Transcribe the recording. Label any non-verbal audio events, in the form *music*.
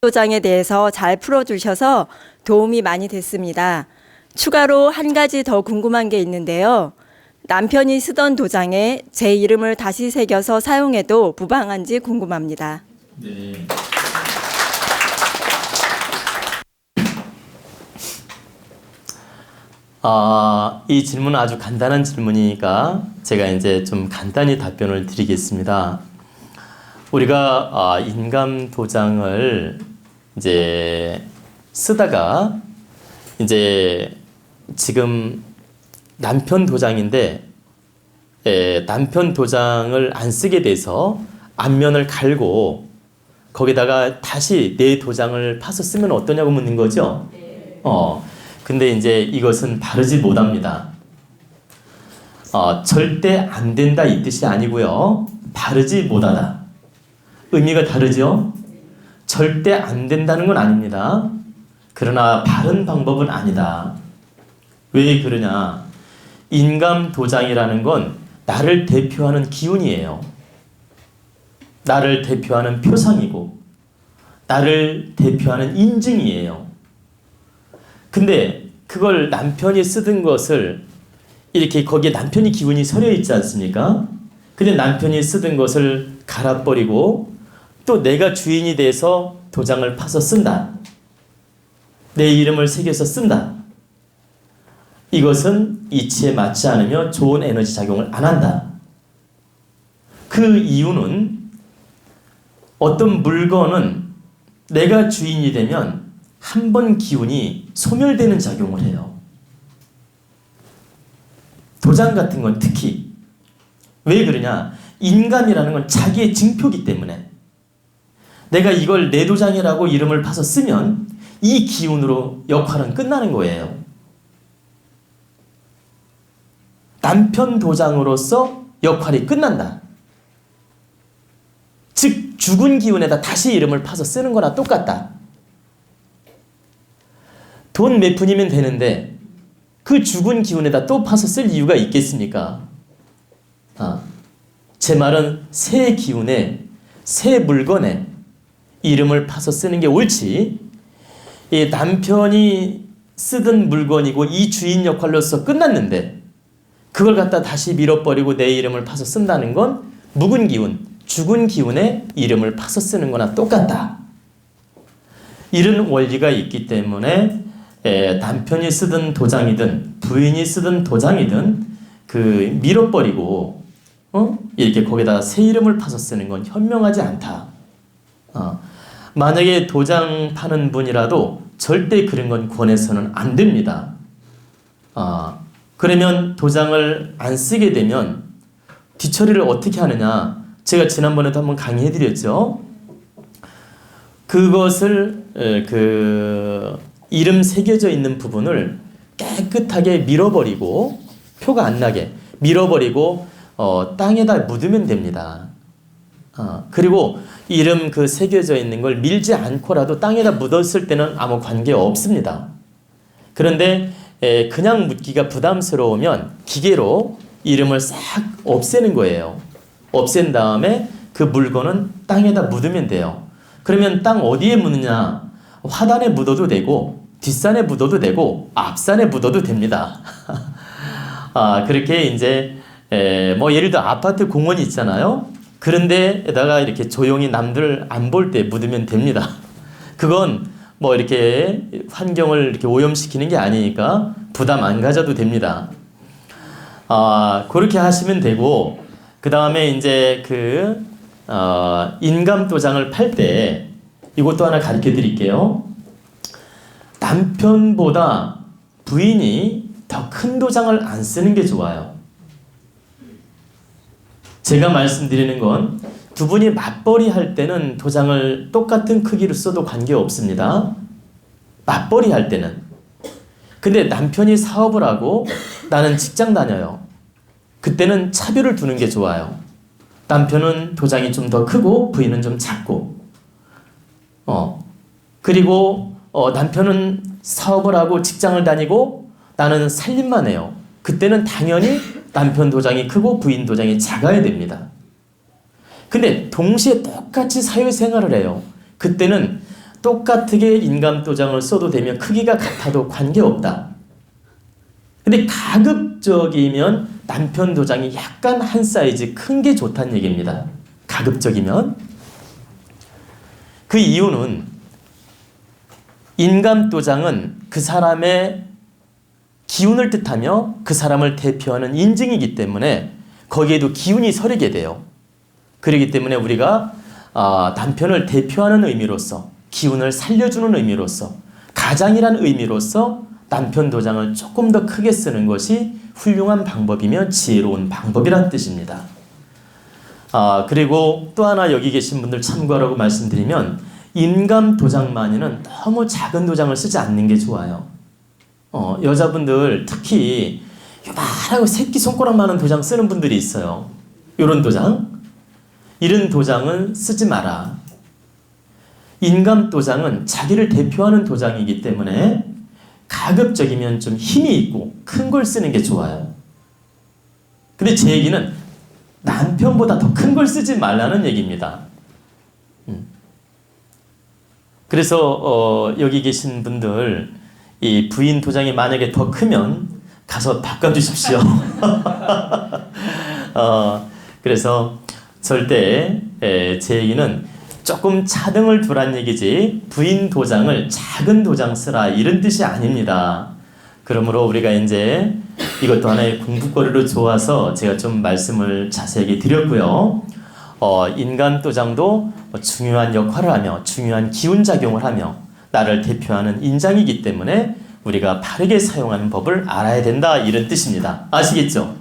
도장에 대해서 잘 풀어주셔서 도움이 많이 됐습니다. 추가로 한 가지 더 궁금한 게 있는데요. 남편이 쓰던 도장에 제 이름을 다시 새겨서 사용해도 무방한지 궁금합니다. 네. 아, 이 질문은 아주 간단한 질문이니까 제가 이제 좀 간단히 답변을 드리겠습니다. 우리가 아, 인감 도장을 이제 쓰다가 이제 지금 남편 도장인데 에, 남편 도장을 안 쓰게 돼서 앞면을 갈고 거기다가 다시 내 도장을 파서 쓰면 어떠냐고 묻는 거죠. 어, 근데 이제 이것은 바르지 못합니다. 어, 절대 안 된다 이 뜻이 아니고요. 바르지 못하다. 의미가 다르죠? 절대 안 된다는 건 아닙니다. 그러나 바른 방법은 아니다. 왜 그러냐? 인감 도장이라는 건 나를 대표하는 기운이에요. 나를 대표하는 표상이고, 나를 대표하는 인증이에요. 근데 그걸 남편이 쓰던 것을 이렇게 거기에 남편이 기운이 서려 있지 않습니까? 근데 남편이 쓰던 것을 갈아버리고 또 내가 주인이 돼서 도장을 파서 쓴다. 내 이름을 새겨서 쓴다. 이것은 이치에 맞지 않으며 좋은 에너지 작용을 안 한다. 그 이유는 어떤 물건은 내가 주인이 되면 한 번 기운이 소멸되는 작용을 해요. 도장 같은 건 특히 왜 그러냐? 인감이라는 건 자기의 증표기 때문에 내가 이걸 내 도장이라고 이름을 파서 쓰면 이 기운으로 역할은 끝나는 거예요. 남편 도장으로서 역할이 끝난다. 즉 죽은 기운에다 다시 이름을 파서 쓰는 거나 똑같다. 돈 몇 푼이면 되는데 그 죽은 기운에다 또 파서 쓸 이유가 있겠습니까? 아, 제 말은 새 기운에 새 물건에 이름을 파서 쓰는 게 옳지. 이 남편이 쓰던 물건이고 이 주인 역할로서 끝났는데 그걸 갖다 다시 밀어버리고 내 이름을 파서 쓴다는 건 묵은 기운, 죽은 기운에 이름을 파서 쓰는 거나 똑같다. 이런 원리가 있기 때문에 에, 남편이 쓰던 도장이든 부인이 쓰던 도장이든 그 밀어버리고 어? 이렇게 거기다 새 이름을 파서 쓰는 건 현명하지 않다. 어. 만약에 도장 파는 분이라도 절대 그런 건 권해서는 안 됩니다. 아, 그러면 도장을 안 쓰게 되면 뒤처리를 어떻게 하느냐? 제가 지난번에도 한번 강의해 드렸죠. 그것을 에, 그 이름 새겨져 있는 부분을 깨끗하게 밀어버리고 표가 안 나게 밀어버리고 어, 땅에다 묻으면 됩니다. 어, 그리고 이름 그 새겨져 있는 걸 밀지 않고라도 땅에다 묻었을 때는 아무 관계 없습니다. 그런데 에, 그냥 묻기가 부담스러우면 기계로 이름을 싹 없애는 거예요. 없앤 다음에 그 물건은 땅에다 묻으면 돼요. 그러면 땅 어디에 묻느냐? 화단에 묻어도 되고 뒷산에 묻어도 되고 앞산에 묻어도 됩니다. *laughs* 아 그렇게 이제 에, 뭐 예를 들어 아파트 공원이 있잖아요. 그런데에다가 이렇게 조용히 남들 안 볼 때 묻으면 됩니다. 그건 뭐 이렇게 환경을 이렇게 오염시키는 게 아니니까 부담 안 가져도 됩니다. 아 그렇게 하시면 되고 그 다음에 이제 그 어, 인감 도장을 팔 때 이것도 하나 가르쳐 드릴게요. 남편보다 부인이 더 큰 도장을 안 쓰는 게 좋아요. 제가 말씀드리는 건 두 분이 맞벌이 할 때는 도장을 똑같은 크기로 써도 관계 없습니다. 맞벌이 할 때는. 근데 남편이 사업을 하고 나는 직장 다녀요. 그때는 차별을 두는 게 좋아요. 남편은 도장이 좀 더 크고 부인은 좀 작고. 어. 그리고 어, 남편은 사업을 하고 직장을 다니고 나는 살림만 해요. 그때는 당연히 남편 도장이 크고 부인 도장이 작아야 됩니다. 근데 동시에 똑같이 사회생활을 해요. 그때는 똑같게 인감 도장을 써도 되며 크기가 같아도 관계없다. 근데 가급적이면 남편 도장이 약간 한 사이즈 큰 게 좋다는 얘기입니다. 가급적이면 그 이유는 인감 도장은 그 사람의 기운을 뜻하며 그 사람을 대표하는 인증이기 때문에 거기에도 기운이 서리게 돼요. 그렇기 때문에 우리가 아, 남편을 대표하는 의미로서 기운을 살려주는 의미로서 가장이란 의미로서 남편 도장을 조금 더 크게 쓰는 것이 훌륭한 방법이며 지혜로운 방법이란 뜻입니다. 아, 그리고 또 하나 여기 계신 분들 참고하라고 말씀드리면 인감 도장만이는 너무 작은 도장을 쓰지 않는 게 좋아요. 어, 여자분들 특히 요만하고 새끼 손가락 많은 도장 쓰는 분들이 있어요. 이런 도장. 이런 도장은 쓰지 마라. 인감 도장은 자기를 대표하는 도장이기 때문에 가급적이면 좀 힘이 있고 큰 걸 쓰는 게 좋아요. 근데 제 얘기는 남편보다 더 큰 걸 쓰지 말라는 얘기입니다. 음. 그래서 어, 여기 계신 분들 이 부인 도장이 만약에 더 크면 가서 바꿔주십시오. *laughs* 어, 그래서 절대 에, 제 얘기는 조금 차등을 두란 얘기지 부인 도장을 작은 도장 쓰라 이런 뜻이 아닙니다. 그러므로 우리가 이제 이것도 하나의 공부거리로 좋아서 제가 좀 말씀을 자세하게 드렸고요. 어, 인간 도장도 중요한 역할을 하며 중요한 기운 작용을 하며 나를 대표하는 인장이기 때문에 우리가 바르게 사용하는 법을 알아야 된다 이런 뜻입니다. 아시겠죠?